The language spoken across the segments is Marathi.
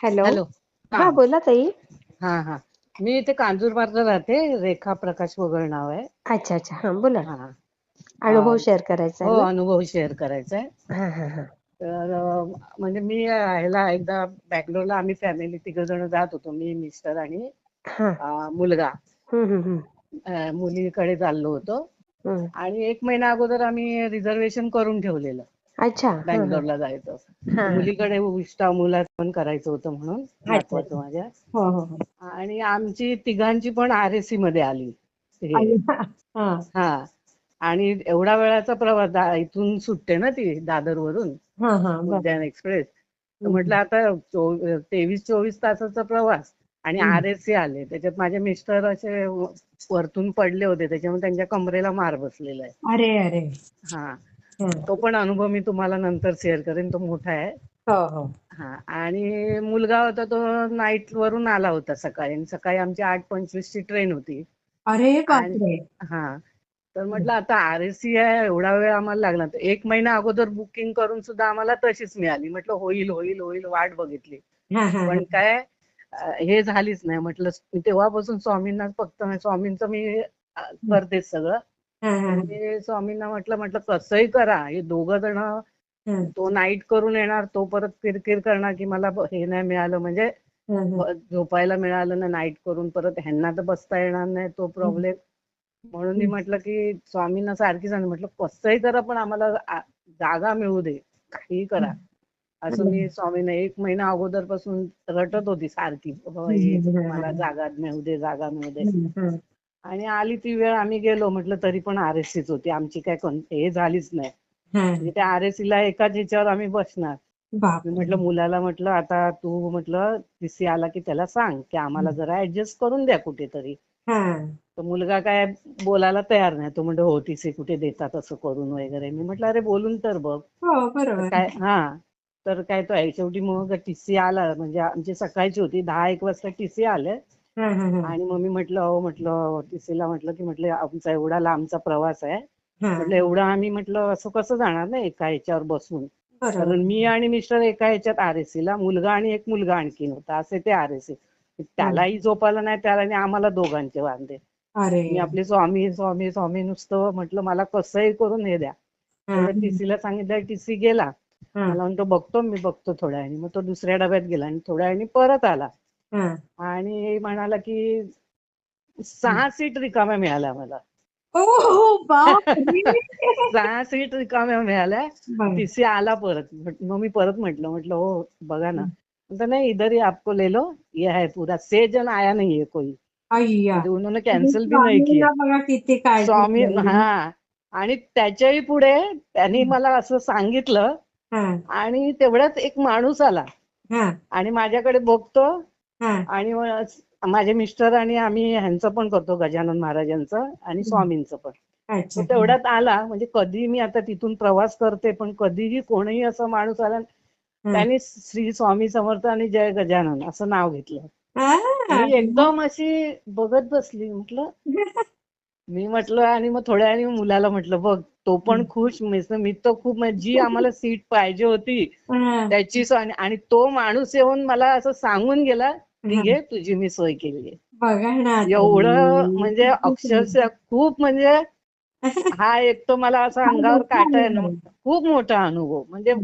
हॅलो. हॅलो. हा बोला ताई. हा हा. मी इथे कांजूरमार्गला राहते. रेखा प्रकाश वगळ नाव आहे. अच्छा अच्छा. हा बोला. हा. अनुभव शेअर करायचा हो आहे अनुभव शेअर करायचा आहे. हा हा हा. तर अं, म्हणजे मी ह्याला एकदा बँगलोरला आम्ही फॅमिली तिघ जण जात होतो. मी मिस्टर आणि हा. अं, मुलगा. हम्म हम्म हम्म अं, मुलीकडे चाललो होतो. हम्म. आणि एक महिना अगोदर आम्ही रिझर्वेशन करून ठेवलेलं. अच्छा बँगलोरला जायचं हा. मुलीकडे उष्टा मुलात पण करायचं होतं म्हणून माझ्या. हो हो हो. आणि आमची तिघांची पण आर एस सी मध्ये आली. हे. आणि- एवढा वेळाचा प्रवास इथून सुटते ना ती दादर वरून हा हा. उद्यान एक्सप्रेस. म्हटलं आता तेवीस चोवीस तासाचा प्रवास आणि. आर एस सी आले. त्याच्यात माझे मिस्टर असे वरतून पडले होते. त्याच्यामुळे त्यांच्या कमरेला मार बसलेला आहे. अरे अरे. हा. तो पण अनुभव मी तुम्हाला नंतर शेअर करेन तो मोठा आहे. हो हो. हा आणि मुलगा होता तो नाईट वरून आला होता सकाळी सकाळी आमची आठ पंचवीस ची ट्रेन होती. अरे हा तर म्हटलं आता आर एस सी आहे एवढा वेळ आम्हाला लागला. एक महिना अगोदर बुकिंग करून सुद्धा आम्हाला तशीच मिळाली. म्हटलं होईल होईल होईल वाट बघितली. पण काय हे झालीच नाही. म्हटलं तेव्हापासून स्वामींना फक्त स्वामींचं मी करतेच सगळं. स्वामींना म्हटलं म्हटलं कसंही करा. हे दोघं जण. तो नाईट करून येणार तो परत किरकिर करणार की मला हे नाही मिळालं. म्हणजे झोपायला मिळालं ना नाईट करून परत ह्यांना तर बसता येणार नाही तो प्रॉब्लेम. म्हणून मी म्हटलं की स्वामींना सारखी सांग. म्हटलं कसंही करा पण आम्हाला जागा मिळू दे. काही करा. असं मी स्वामींना एक महिना अगोदरपासून रटत होती सारखी. बाबा मला जागा मिळू दे जागा मिळू दे. आणि आली ती वेळ आम्ही गेलो म्हटलं तरी पण आर एस सीच होती. आमची काय हे झालीच नाही. म्हणजे त्या आर एस सी ला एकाच ह्याच्यावर आम्ही बसणार. म्हटलं मुलाला म्हटलं आता तू म्हटलं टीसी आला की त्याला सांग की आम्हाला जरा ऍडजस्ट करून द्या कुठेतरी. तर मुलगा काय बोलायला तयार नाही. तो म्हणतो हो टीसी कुठे देतात असं करून वगैरे. मी म्हटलं अरे बोलून तर बघ. हो काय हा. तर काय तो शेवटी मग टीसी आला. म्हणजे आमची सकाळची होती. दहा एक वाजता टीसी आले. आणि मग मी म्हटलं हो म्हटलं टीसीला म्हटलं की म्हटलं आमचा एवढा लांबचा प्रवास आहे. म्हटलं एवढं आम्ही म्हटलं असं कसं जाणार ना एका ह्याच्यावर बसून? कारण मी आणि मिस्टर एका ह्याच्यात आरएससी ला मुलगा आणि एक मुलगा आणखीन होता असे ते आरएससी त्यालाही झोपायला नाही त्याला आणि आम्हाला दोघांचे वांदे. मी आपले स्वामी स्वामी स्वामी नुसतं म्हटलं मला कसंही करून हे द्या. टीसीला सांगितलं टीसी गेला. मला म्हणतो बघतो मी बघतो थोड्या वेळाने. मग तो दुसऱ्या डब्यात गेला आणि थोड्या वेळाने परत आला. आणि म्हणाला की सहा सीट रिकाम्या मिळाल्या मला. सहा सीट रिकाम्या मिळाल्या. टीसी आला परत. मग मी परत म्हटलं म्हटलं हो बघा ना. म्हणतो नाही इधर ही आपको ले लो. ये है पूरा. से जन आया नहीं है कोई. म्हणजे उन्होंने कॅन्सल भी नाही किया. स्वामींना बघा किती काळजी स्वामी केली. हा. आणि त्याच्याही पुढे त्यांनी मला असं सांगितलं हा, आणि तेवढ्यात एक माणूस आला. हा, आणि माझ्याकडे बघतो. हा. आणि मग माझे मिस्टर आणि आम्ही ह्यांचं पण करतो गजानन महाराजांचं आणि स्वामींचं पण. तेवढ्यात आला म्हणजे कधी मी आता तिथून प्रवास करते पण कधीही कोणीही असा माणूस आला. त्यांनी श्री स्वामी समर्थ आणि जय गजानन असं नाव घेतलं. मी एकदम अशी बघत बसली म्हटलं मी म्हटलं आणि मग थोड्या वेळाने मुलाला म्हटलं बघ तो पण खुश मी मी तर खूप म्हणजे जी आम्हाला सीट पाहिजे होती त्याची आणि- तो माणूस येऊन मला असं सांगून गेला घे तुझी मी सोय केली आहे. बघा ना एवढं म्हणजे अक्षरशः खूप म्हणजे हा एक तो मला असा अंगावर काटा आहे. ना खूप मोठा अनुभव. म्हणजे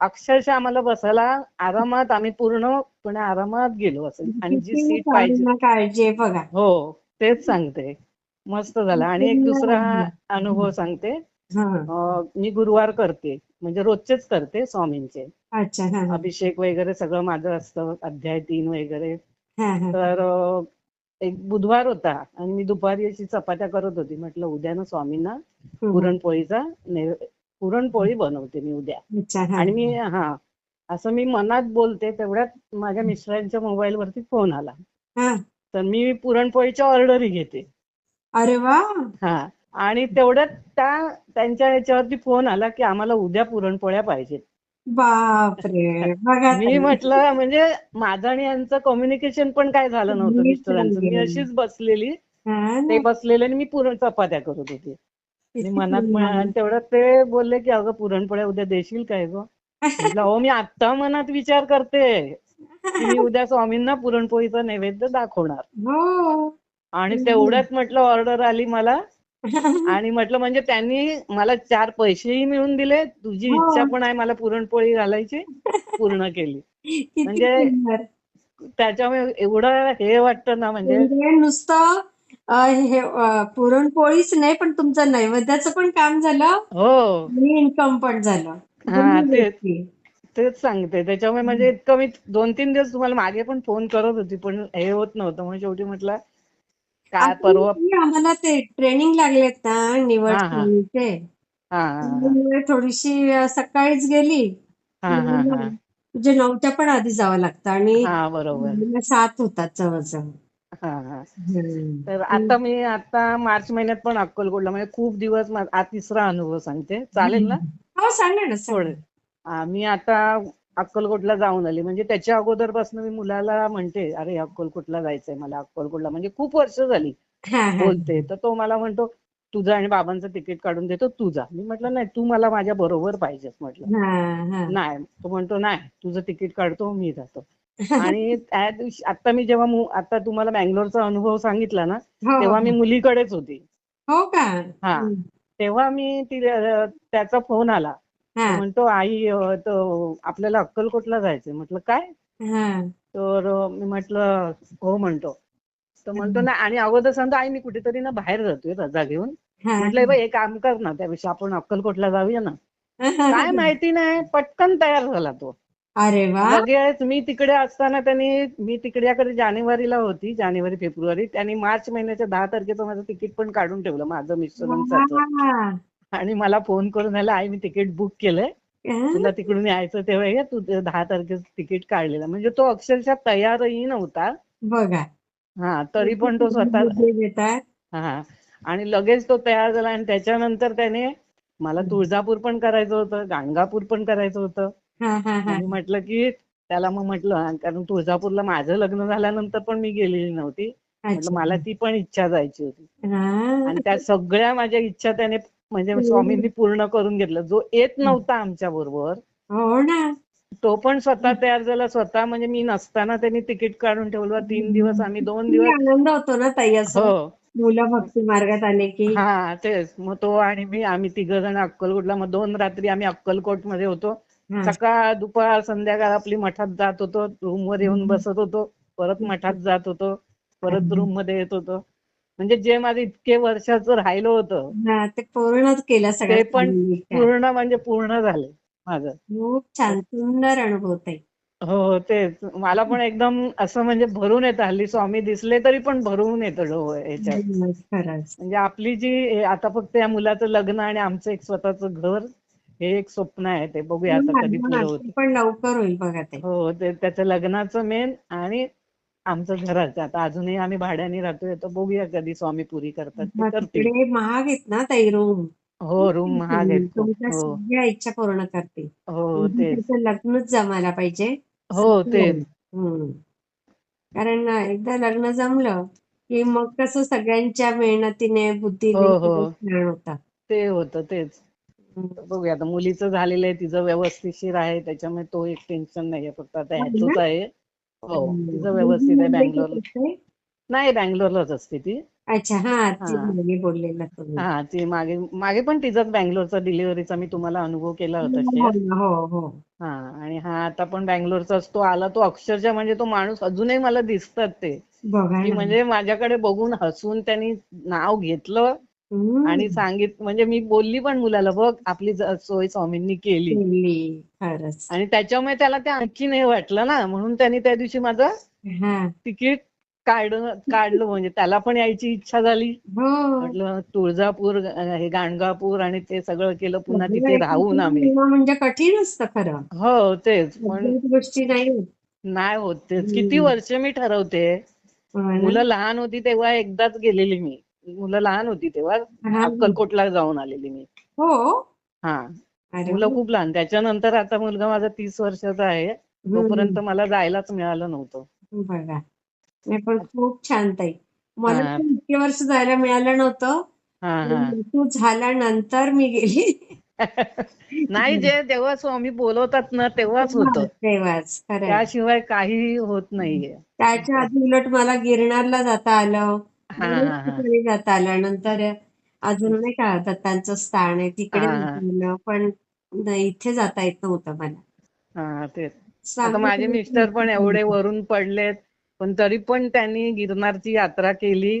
अक्षरशः आम्हाला बसायला आरामात आम्ही पूर्णपणे आरामात गेलो असं. आणि जी सीट पाहिजे. काळजी बघा. हो तेच सांगते. मस्त झालं. आणि एक दुसरा अनुभव सांगते. मी गुरुवार करते. म्हणजे रोजचेच करते स्वामींचे. अच्छा हा हा. अभिषेक वगैरे सगळं माझं असतं अध्याय तीन वगैरे. हा हा तर अं, एक बुधवार होता आणि मी दुपारी अशी चपात्या करत होती. म्हटलं उद्या ना स्वामींना हम्म. पुरणपोळीचा नैव- पुरणपोळी बनवते मी उद्या. अच्छा हा आणि मी हा. असं मी मनात बोलते तेवढ्यात माझ्या मिस्टरांच्या मोबाईल वरती फोन आला. हा. तर मी पुरणपोळीच्या ऑर्डरही घेते. अरे वा! हा आणि तेवढ्यात त्या त्यांच्या याच्यावरती फोन आला की आम्हाला उद्या पुरणपोळ्या पाहिजेत. बापरे. बघा मी. म्हटलं म्हणजे माझं आणि यांचं कम्युनिकेशन पण काय झालं नव्हतं मिस्टरांचं मी. अशीच बसलेली. ते. बसलेले आणि मी पुरण चपात्या करत होते. आणि मनात तेवढ्यात ते बोलले की अगं पुरणपोळ्या उद्या देशील काय गं? म्हटलं हो मी आत्ता मनात विचार करते की मी उद्या स्वामींना पुरणपोळीचा नैवेद्य दाखवणार. हो. आणि तेवढ्यात म्हटलं ऑर्डर आली मला आणि म्हटलं म्हणजे त्यांनी मला चार पैसेही मिळून दिले तुझी हो. इच्छा पण आहे मला पुरणपोळी घालायची पूर्ण केली. म्हणजे. त्याच्यामुळे एवढं हे वाटतं ना म्हणजे म्हणजे नुसतं हे पुरणपोळीच नाही पण तुमचं नैवेद्याचं पण काम झालं हो. इन्कम पण झालं. हा. तेच. सांगते. त्याच्यामुळे म्हणजे इतकं मी दोन तीन दिवस तुम्हाला मागे पण फोन करत होती पण हे होत नव्हतं. म्हणून शेवटी म्हटलं काय परवा आम्हाला ते ट्रेनिंग लागलेत ना निवड हा, हा. हा हा हा. त्यामुळे थोडीशी अ, सकाळीच गेली. हा हा हा. म्हणजे नऊच्या पण आधी जावं लागतं आणि हा बरोबर. मला सात होतात जवळजवळ. हा हा. हम्म. तर आता मी आता मार्च महिन्यात पण अक्कलकोटला म्हणजे खूप दिवस मा- हा तिसरा अनुभव सांगते. चालेल ना? हो सांगा ना सांगा. थोडे. मी आता अक्कलकोटला जाऊन आली. म्हणजे त्याच्या अगोदरपासून मी मुलाला म्हणते अरे अक्कलकोटला जायचंय मला अक्कलकोटला. म्हणजे खूप वर्ष झाली. बोलते. तर तो मला म्हणतो तुझं आणि बाबांचं तिकीट काढून देतो तू जा. मी म्हटलं नाही तू मला माझ्या बरोबर पाहिजेस म्हटलं. नाही. तो म्हणतो नाही तुझं तिकीट काढतो मी जातो. आणि त्या दिवशी आता मी जेव्हा आता तुम्हाला बँगलोरचा अनुभव सांगितला ना हो, तेव्हा मी. मुलीकडेच होती. हो का? हा. तेव्हा मी त्याचा फोन आला. तो म्हणतो आई तो आपल्याला अक्कलकोटला जायचंय. म्हटलं काय. तर मी म्हटलं हो म्हणतो. तर म्हणतो ना आणि अगोदर सांगतो आई मी कुठेतरी ना बाहेर जातोय रजा घेऊन. म्हटलं बघ एक काम कर ना त्यापेक्षा आपण अक्कलकोटला जाऊया ना. काय माहिती नाही पटकन तयार झाला तो. अरे लगेच मी तिकडे असताना त्यांनी मी तिकड्याकडे जानेवारीला होती जानेवारी फेब्रुवारी. त्यांनी मार्च महिन्याच्या दहा तारखेचं माझं तिकीट पण काढून ठेवलं माझं मिस्टरांचं. आणि मला फोन करून आला आई मी तिकीट बुक केलंय? तुला तिकडून यायचं तेव्हा तू दहा तारखेचं तिकीट काढलेलं. म्हणजे तो अक्षरशः तयारही नव्हता. बघा. हा तरी पण तो स्वतः हा आणि लगेच तो तयार झाला आणि त्याच्यानंतर त्याने मला तुळजापूर पण करायचं होतं गाणगापूर पण करायचं होतं. हा, हा, हा. आणि म्हटलं की त्याला मग म्हटलं कारण तुळजापूरला माझं लग्न झाल्यानंतर पण मी गेलेली नव्हती. मला ती पण इच्छा जायची होती. आणि त्या सगळ्या माझ्या इच्छा त्याने म्हणजे स्वामींनी पूर्ण करून घेतलं. जो येत नव्हता आमच्या बरोबर हो ना. तो पण स्वतः तयार झाला. स्वतः म्हणजे मी नसताना त्यांनी तिकीट काढून ठेवलं. तीन दिवस आम्ही दोन दिवस आनंद होतो ना ताई असं. हो. मुलं भक्ती मार्गात आले की. हा तेच. मग तो आणि मी आम्ही तिघ जण अक्कलकोटला. मग दोन रात्री आम्ही अक्कलकोटमध्ये होतो. सकाळ दुपार संध्याकाळ आपली मठात जात होतो. रूम वर येऊन बसत होतो. परत मठात जात होतो. परत रूममध्ये येत होतो. म्हणजे जे माझं इतके वर्षाचं राहिलं होतं हा, ते पूर्णच केलं ते सगळं पण family च्या. पूर्ण म्हणजे पूर्ण झालं माझं. खूप छान सुंदर अनुभव ताई. हो तेच. मला पण एकदम असं म्हणजे भरून येतं हल्ली स्वामी दिसले तरी पण भरून येतं खरंच, खरंच. म्हणजे आपली जी हे आता फक्त या मुलाचं लग्न आणि आमचं एक स्वतःचं घर हे एक स्वप्न आहे ते बघूया आता कधी हा, पुरं ते होतं. पण लवकर होईल बघा ते. हो ते त्याचं लग्नाचं मेन आणि आमचं घराचं आता अजूनही आम्ही भाड्याने राहतोय तर बघूया कधी स्वामी पुरी करतात. ते महाग आहेत ना ताई रूम? हो रूम महाग आहेत हो. इच्छा पूर्ण करते. हो त्याचं लग्नच जमायला पाहिजे. हो तेच. हम्म. कारण एकदा लग्न जमलं की मग कसं सगळ्यांच्या मेहनतीने बुद्धीने हो, हो. छान होतं. ते होतं तेच. बघूया आता मुलीचं झालेलं आहे तिचं व्यवस्थितशीर आहे त्याच्यामुळे तो एक टेन्शन नाहीये. फक्त आता हो ह्याचंच ना? आहे. हो. तिचं व्यवस्थित आहे बँगलोर? नाही बँगलोरलाच असते ती अच्छा हा ती हा. बोललेला हा ती मागे मागे पण तिचाच बँगलोरचा डिलिव्हरीचा मी तुम्हाला अनुभव केला होता हो हो हो हा आणि हा आता पण बँगलोरचाच तो आला तो अक्षरशः म्हणजे तो माणूस अजूनही मला दिसतात ते म्हणजे माझ्याकडे बघून हसून त्यांनी नाव घेतलं. आणि सांगित म्हणजे मी बोलली पण मुलाला बघ आपली सोय स्वामींनी केली. आणि त्याच्यामुळे त्याला ते आणखी नाही वाटलं ना म्हणून त्यांनी त्या दिवशी माझं हा. तिकीट काढलं काढलं म्हणजे त्याला पण यायची इच्छा झाली. हो. म्हटलं तुळजापूर हे गाणगापूर आणि ते सगळं केलं पुन्हा तिथे राहून आम्ही. म्हणजे कठीण असतं खरं. हो तेच. पण गोष्टी नाही होत. नाही होत तेच. किती वर्ष मी ठरवते. हो? मुलं लहान होती तेव्हा एकदाच गेलेली मी. मुलं लहान होती तेव्हा. अक्कलकोटला जाऊन आलेली मी. हो? हा. मुलं. खूप लहान. त्याच्यानंतर आता मुलगा माझा तीस वर्षाचा आहे. तोपर्यंत मला जायलाच मिळालं नव्हतं. बघा. नाही पण खूप छान ताई. मला इतके वर्ष जायला मिळालं नव्हतं. तू झाल्यानंतर मी गेली. नाही जे तेव्हा स्वामी बोलवतात ना तेव्हाच होतं. तेव्हाच. त्याशिवाय काही होत नाहीये. त्याच्या आधी उलट मला गिरनारला जाता आलं. हा, हा, हा. ठिकाणी जाता आलं नंतर अजून नाही का दत्तांचं स्थान आहे तिकडे हा, हा. आलं पण नाही, इथे जाता येत नव्हतं मला. हा तेच. आता माझे मिस्टर पण एवढे वरून पडलेत पण तरी पण त्यांनी गिरनारची यात्रा केली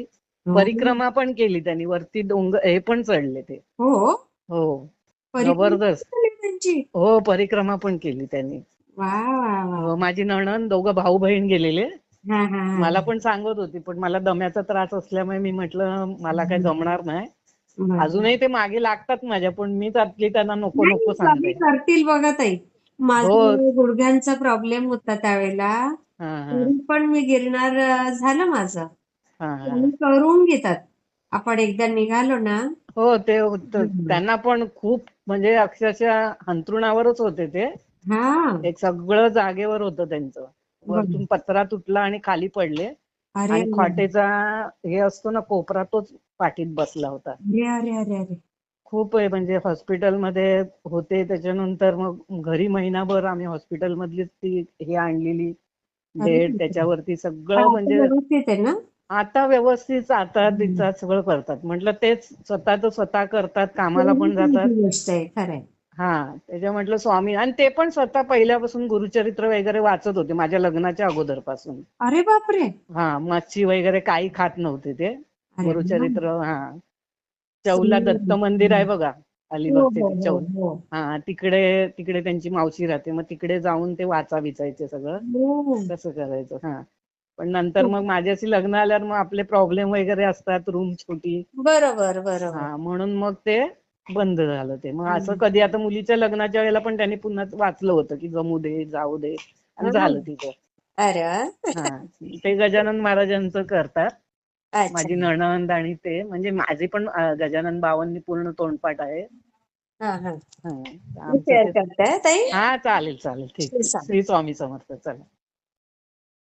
हो. परिक्रमा पण केली त्यांनी वरती डोंगर हे पण चढले ते. हो? हो. परिक्रमा जबरदस्त. झाली त्यांची? हो परिक्रमा पण केली त्यांनी. हो, माझी नणंद दोघं भाऊ बहीण गेलेले. मला पण सांगत होती पण मला दम्याचा त्रास असल्यामुळे मी म्हटलं मला काही जमणार नाही. अजूनही ते मागे लागतात माझ्या पण मीच आपली त्यांना नको नको सांगते. करतील बघा ताई. माझा हो. गुडघ्यांचा प्रॉब्लेम होता त्यावेळेला. पण मी गिरणार झालं माझं. करून घेतात. आपण एकदा निघालो ना. हो ते. त्यांना पण खूप म्हणजे अक्षरशः अंथरुणावरच होते ते. हा. एक सगळं जागेवर होतं त्यांचं. वरतून पत्रा तुटला आणि खाली पडले. आणि खाटेचा हे असतो ना कोपरा तोच पाठीत बसला होता. अरे अरे अरे अरे. खूप म्हणजे हॉस्पिटलमध्ये होते त्याच्यानंतर मग घरी महिनाभर आम्ही हॉस्पिटल मधलीच ती हे आणलेली. बेड त्याच्यावरती सगळं म्हणजे आता व्यवस्थित आता तिचा सगळं करतात. म्हटलं तेच स्वतःच स्वतः करतात कामाला पण जातात. ही हा त्याच्या म्हटलं स्वामी. आणि ते पण स्वतः पहिल्यापासून गुरुचरित्र वगैरे वाचत होते माझ्या लग्नाच्या अगोदरपासून. अरे बापरे! हा मच्छी वगैरे काही खात नव्हते ते. गुरुचरित्र हा. चौला दत्त मंदिर आहे बघा हो, अलिबागचे हो, ते हो, चौल. हो. हा तिकडे तिकडे त्यांची मावशी राहते मग तिकडे जाऊन ते वाचा विचायचे सगळं. हो. कसं करायचं हा. पण नंतर मग माझ्याशी लग्न आल्यावर मग आपले प्रॉब्लेम वगैरे असतात रूम छोटी. बरोबर बरोबर. हा म्हणून मग ते बंद झालं ते. मग असं कधी आता मुलीच्या लग्नाच्या वेळेला पण त्यांनी पुन्हा वाचलं होतं की जमू दे जाऊ दे. आणि. झालं तिथं अरे. हा. ते गजानन महाराजांचं करतात. माझी नणंद आणि ते. म्हणजे माझे पण गजानन बावांनी पूर्ण तोंडपाठ आहे. हा हा. हा, हा चालेल चालेल. ठीक. श्री स्वामी समर्थ. चला.